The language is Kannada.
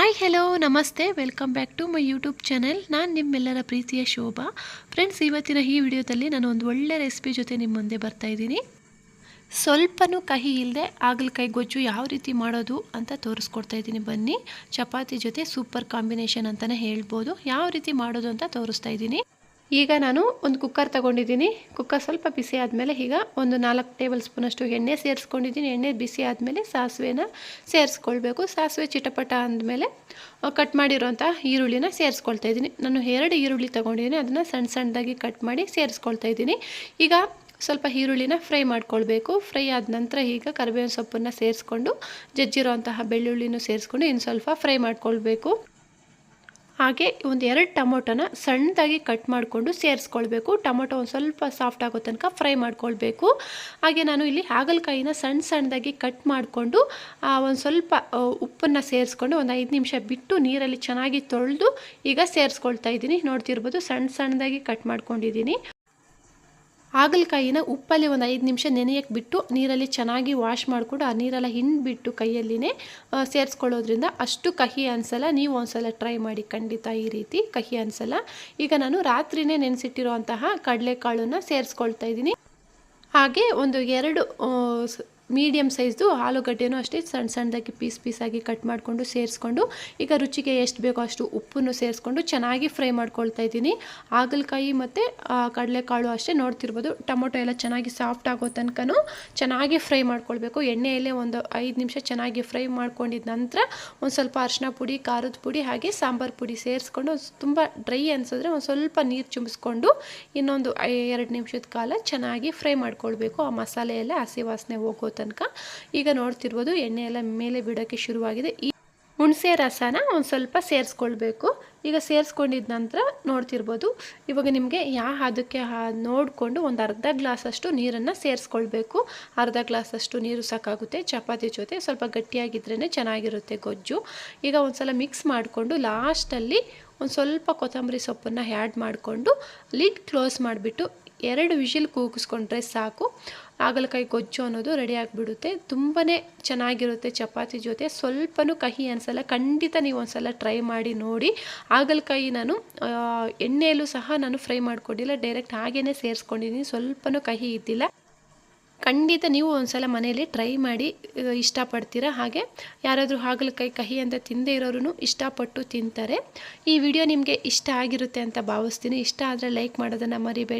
Hi hello namaste. Welcome back to my YouTube channel ನಾನು ನಿಮ್ಮೆಲ್ಲರ ಪ್ರೀತಿಯ ಶೋಭಾ. ಫ್ರೆಂಡ್ಸ್ ಇವತ್ತಿನ ಈ ವಿಡಿಯೋದಲ್ಲಿ ನಾನು ಒಂದು ಒಳ್ಳೆ ರೆಸಿಪಿ ಜೊತೆ ನಿಮ್ಮ ಮುಂದೆ ಬರ್ತಾ ಇದ್ದೀನಿ. ಸ್ವಲ್ಪನೂ ಕಹಿ ಇಲ್ಲದೆ ಹಾಗಲಕಾಯಿ ಗೊಜ್ಜು ಯಾವ ರೀತಿ ಮಾಡೋದು ಅಂತ ತೋರಿಸ್ಕೊಡ್ತಾ ಇದ್ದೀನಿ. ಬನ್ನಿ, ಚಪಾತಿ ಜೊತೆ ಸೂಪರ್ ಕಾಂಬಿನೇಷನ್ ಅಂತಲೇ ಹೇಳ್ಬೋದು. ಯಾವ ರೀತಿ ಮಾಡೋದು ಅಂತ ತೋರಿಸ್ತಾ ಇದ್ದೀನಿ. ಈಗ ನಾನು ಒಂದು ಕುಕ್ಕರ್ ತಗೊಂಡಿದ್ದೀನಿ. ಕುಕ್ಕರ್ ಸ್ವಲ್ಪ ಬಿಸಿ ಆದಮೇಲೆ ಈಗ ಒಂದು ನಾಲ್ಕು ಟೇಬಲ್ ಸ್ಪೂನಷ್ಟು ಎಣ್ಣೆ ಸೇರಿಸ್ಕೊಂಡಿದ್ದೀನಿ. ಎಣ್ಣೆ ಬಿಸಿ ಆದಮೇಲೆ ಸಾಸಿವೆನ ಸೇರಿಸ್ಕೊಳ್ಬೇಕು. ಸಾಸಿವೆ ಚಿಟಪಟ ಅಂದಮೇಲೆ ಕಟ್ ಮಾಡಿರೋಂಥ ಈರುಳ್ಳಿನ ಸೇರಿಸ್ಕೊಳ್ತಾ ಇದ್ದೀನಿ. ನಾನು ಎರಡು ಈರುಳ್ಳಿ ತೊಗೊಂಡಿದ್ದೀನಿ. ಅದನ್ನು ಸಣ್ಣ ಸಣ್ಣದಾಗಿ ಕಟ್ ಮಾಡಿ ಸೇರಿಸ್ಕೊಳ್ತಾ ಇದ್ದೀನಿ. ಈಗ ಸ್ವಲ್ಪ ಈರುಳ್ಳಿನ ಫ್ರೈ ಮಾಡ್ಕೊಳ್ಬೇಕು. ಫ್ರೈ ಆದ ನಂತರ ಈಗ ಕರಿಬೇವಿನ ಸೊಪ್ಪನ್ನು ಸೇರಿಸ್ಕೊಂಡು ಜಜ್ಜಿರೋಂತಹ ಬೆಳ್ಳುಳ್ಳಿನೂ ಸೇರಿಸ್ಕೊಂಡು ಇನ್ನು ಸ್ವಲ್ಪ ಫ್ರೈ ಮಾಡ್ಕೊಳ್ಬೇಕು. ಹಾಗೆ ಒಂದು ಎರಡು ಟೊಮೊಟೊನ ಸಣ್ಣದಾಗಿ ಕಟ್ ಮಾಡಿಕೊಂಡು ಸೇರಿಸ್ಕೊಳ್ಬೇಕು. ಟೊಮೊಟೊ ಒಂದು ಸ್ವಲ್ಪ ಸಾಫ್ಟ್ ಆಗೋ ತನಕ ಫ್ರೈ ಮಾಡ್ಕೊಳ್ಬೇಕು. ಹಾಗೆ ನಾನು ಇಲ್ಲಿ ಹಾಗಲಕಾಯಿನ ಸಣ್ಣ ಸಣ್ಣದಾಗಿ ಕಟ್ ಮಾಡಿಕೊಂಡು ಒಂದು ಸ್ವಲ್ಪ ಉಪ್ಪನ್ನು ಸೇರಿಸ್ಕೊಂಡು ಒಂದು ಐದು ನಿಮಿಷ ಬಿಟ್ಟು ನೀರಲ್ಲಿ ಚೆನ್ನಾಗಿ ತೊಳೆದು ಈಗ ಸೇರಿಸ್ಕೊಳ್ತಾ ಇದ್ದೀನಿ. ನೋಡ್ತಿರ್ಬೋದು ಸಣ್ಣ ಸಣ್ಣದಾಗಿ ಕಟ್ ಮಾಡ್ಕೊಂಡಿದ್ದೀನಿ. ಹಾಗಲಕಾಯಿನ ಉಪ್ಪಲ್ಲಿ ಒಂದು ಐದು ನಿಮಿಷ ನೆನೆಯಕ್ಕೆ ಬಿಟ್ಟು ನೀರಲ್ಲಿ ಚೆನ್ನಾಗಿ ವಾಶ್ ಮಾಡಿಕೊಂಡು ಆ ನೀರೆಲ್ಲ ಹಿಂಡ್ಬಿಟ್ಟು ಕೈಯಲ್ಲಿನೇ ಸೇರಿಸ್ಕೊಳ್ಳೋದ್ರಿಂದ ಅಷ್ಟು ಕಹಿ ಅನಿಸಲ್ಲ. ನೀವು ಒಂದ್ಸಲ ಟ್ರೈ ಮಾಡಿ ಖಂಡಿತ ಈ ರೀತಿ ಕಹಿ ಅನಿಸಲ್ಲ. ಈಗ ನಾನು ರಾತ್ರಿನೇ ನೆನೆಸಿಟ್ಟಿರುವಂತಹ ಕಡಲೆಕಾಳನ್ನು ಸೇರಿಸ್ಕೊಳ್ತಾ ಇದ್ದೀನಿ. ಹಾಗೆ ಒಂದು ಎರಡು ಮೀಡಿಯಮ್ ಸೈಜ್ದು ಆಲೂಗಡ್ಡೆನೂ ಅಷ್ಟೇ ಸಣ್ಣ ಸಣ್ಣದಾಗಿ ಪೀಸ್ ಪೀಸಾಗಿ ಕಟ್ ಮಾಡಿಕೊಂಡು ಸೇರಿಸ್ಕೊಂಡು ಈಗ ರುಚಿಗೆ ಎಷ್ಟು ಬೇಕೋ ಅಷ್ಟು ಉಪ್ಪನ್ನು ಸೇರಿಸ್ಕೊಂಡು ಚೆನ್ನಾಗಿ ಫ್ರೈ ಮಾಡ್ಕೊಳ್ತಾ ಇದ್ದೀನಿ. ಹಾಗಲಕಾಯಿ ಮತ್ತು ಕಡಲೆಕಾಳು ಅಷ್ಟೇ ನೋಡ್ತಿರ್ಬೋದು. ಟೊಮೊಟೊ ಎಲ್ಲ ಚೆನ್ನಾಗಿ ಸಾಫ್ಟ್ ಆಗೋ ತನಕನೂ ಚೆನ್ನಾಗಿ ಫ್ರೈ ಮಾಡ್ಕೊಳ್ಬೇಕು. ಎಣ್ಣೆಯಲ್ಲೇ ಒಂದು ಐದು ನಿಮಿಷ ಚೆನ್ನಾಗಿ ಫ್ರೈ ಮಾಡ್ಕೊಂಡಿದ್ದ ನಂತರ ಒಂದು ಸ್ವಲ್ಪ ಅರಿಶಿನ ಪುಡಿ, ಖಾರದ ಪುಡಿ ಹಾಗೆ ಸಾಂಬಾರು ಪುಡಿ ಸೇರಿಸ್ಕೊಂಡು ತುಂಬ ಡ್ರೈ ಅನಿಸಿದ್ರೆ ಒಂದು ಸ್ವಲ್ಪ ನೀರು ಚುಂಬಿಸ್ಕೊಂಡು ಇನ್ನೊಂದು ಎರಡು ನಿಮಿಷದ ಕಾಲ ಚೆನ್ನಾಗಿ ಫ್ರೈ ಮಾಡ್ಕೊಳ್ಬೇಕು. ಆ ಮಸಾಲೆ ಎಲ್ಲ ಹಸಿ ವಾಸನೆ ಹೋಗೋ ತನಕ. ಈಗ ನೋಡ್ತಿರ್ಬೋದು ಎಣ್ಣೆ ಎಲ್ಲ ಮೇಲೆ ಬಿಡೋಕ್ಕೆ ಶುರುವಾಗಿದೆ. ಈ ಹುಣಸೆ ರಸನ ಒಂದು ಸ್ವಲ್ಪ ಸೇರಿಸ್ಕೊಳ್ಬೇಕು. ಈಗ ಸೇರಿಸ್ಕೊಂಡಿದ್ದ ನಂತರ ನೋಡ್ತಿರ್ಬೋದು ಇವಾಗ ನಿಮಗೆ ಯಾ ಅದಕ್ಕೆ ನೋಡಿಕೊಂಡು ಒಂದು ಅರ್ಧ ಗ್ಲಾಸಷ್ಟು ನೀರನ್ನು ಸೇರಿಸ್ಕೊಳ್ಬೇಕು. ಅರ್ಧ ಗ್ಲಾಸಷ್ಟು ನೀರು ಸಾಕಾಗುತ್ತೆ. ಚಪಾತಿ ಜೊತೆ ಸ್ವಲ್ಪ ಗಟ್ಟಿಯಾಗಿದ್ರೇ ಚೆನ್ನಾಗಿರುತ್ತೆ ಗೊಜ್ಜು. ಈಗ ಒಂದು ಸಲ ಮಿಕ್ಸ್ ಮಾಡಿಕೊಂಡು ಲಾಸ್ಟಲ್ಲಿ ಒಂದು ಸ್ವಲ್ಪ ಕೊತ್ತಂಬರಿ ಸೊಪ್ಪನ್ನು ಆ್ಯಡ್ ಮಾಡಿಕೊಂಡು ಲಿಡ್ ಕ್ಲೋಸ್ ಮಾಡಿಬಿಟ್ಟು ಎರಡು ವಿಷಿಲ್ ಕೂಗಿಸ್ಕೊಂಡ್ರೆ ಸಾಕು. ಹಾಗಲಕಾಯಿ ಗೊಜ್ಜು ಅನ್ನೋದು ರೆಡಿ ಆಗಿಬಿಡುತ್ತೆ. ತುಂಬಾ ಚೆನ್ನಾಗಿರುತ್ತೆ ಚಪಾತಿ ಜೊತೆ. ಸ್ವಲ್ಪನೂ ಕಹಿ ಅನಿಸಲ್ಲ. ಖಂಡಿತ ನೀವು ಒಂದ್ಸಲ ಟ್ರೈ ಮಾಡಿ ನೋಡಿ. ಹಾಗಲಕಾಯಿ ನಾನು ಎಣ್ಣೆಯಲ್ಲೂ ಸಹ ನಾನು ಫ್ರೈ ಮಾಡ್ಕೊಂಡಿಲ್ಲ. ಡೈರೆಕ್ಟ್ ಹಾಗೇ ಸೇರಿಸ್ಕೊಂಡಿದ್ದೀನಿ. ಸ್ವಲ್ಪನೂ ಕಹಿ ಇದ್ದಿಲ್ಲ. ಖಂಡಿತ ನೀವು ಒಂದ್ಸಲ ಮನೆಯಲ್ಲಿ ಟ್ರೈ ಮಾಡಿ ಇಷ್ಟಪಡ್ತೀರಾ? ಹಾಗೆ ಯಾರಾದರೂ ಹಾಗಲಕಾಯಿ ಕಹಿ ಅಂತ ತಿಂದೇ ಇರೋರು ಇಷ್ಟಪಟ್ಟು ತಿಂತಾರೆ. ಈ ವಿಡಿಯೋ ನಿಮಗೆ ಇಷ್ಟ ಆಗಿರುತ್ತೆ ಅಂತ ಭಾವಿಸ್ತೀನಿ. ಇಷ್ಟ ಆದರೆ ಲೈಕ್ ಮಾಡೋದನ್ನು ಮರಿಬೇಡಿ.